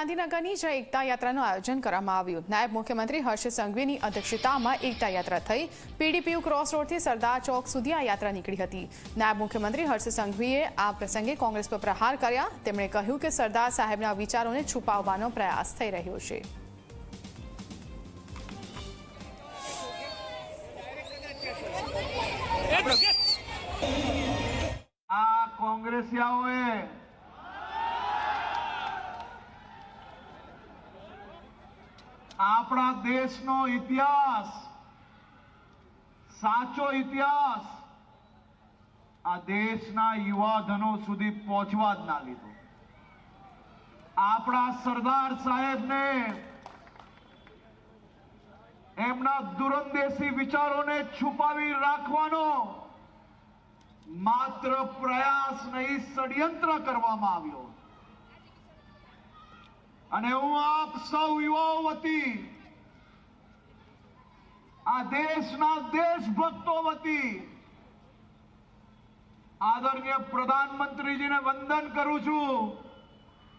ગાંધીનગરની જય એકતા યાત્રાનું આયોજન કરવામાં આવ્યું. નાયબ મુખ્યમંત્રી હર્ષ સંઘવીની અધ્યક્ષતામાં એકતા યાત્રા થઈ. પીડીપીયુ ક્રોસ રોડથી સરદાર ચોક સુધી આ યાત્રા નીકળી હતી. નાયબ મુખ્યમંત્રી હર્ષ સંઘવીએ આ પ્રસંગે કોંગ્રેસ પર પ્રહાર કર્યા. તેમણે કહ્યું કે સરદાર સાહેબના વિચારોને છુપાવવાનો પ્રયાસ થઈ રહ્યો છે. આ કોંગ્રેસિયાઓએ આપણા દેશનો ઇતિહાસ, સાચો ઇતિહાસ, આ દેશના યુવાધનો સુધી પહોંચવા જ ના લીધો. આપણા સરદાર સાહેબને, એમના દુરંદેશી વિચારોને છુપાવી રાખવાનો માત્ર પ્રયાસ નહીં, ષડયંત્ર કરવામાં આવ્યો અને હું આપ સૌ યુવાઓ વતી આ દેશના દેશભક્તો વતી આદરણીય પ્રધાનમંત્રીજીને વંદન કરું છું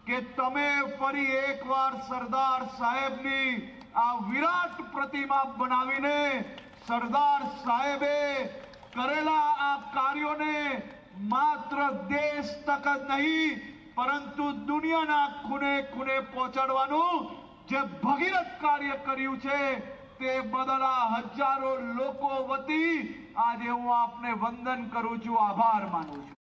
કે તમે ફરી એકવાર સરદાર સાહેબની આ વિરાટ પ્રતિમા બનાવીને સરદાર સાહેબે કરેલા આ કાર્યોને માત્ર દેશ તક જ નહીં પરંતુ દુનિયાના ખૂણે ખૂણે પહોંચાડવાનું જે ભગીરથ કાર્ય કર્યું છે, તે બદલ હજારો લોકો વતી આજે હું આપને વંદન કરું છું, આભાર માનું છું.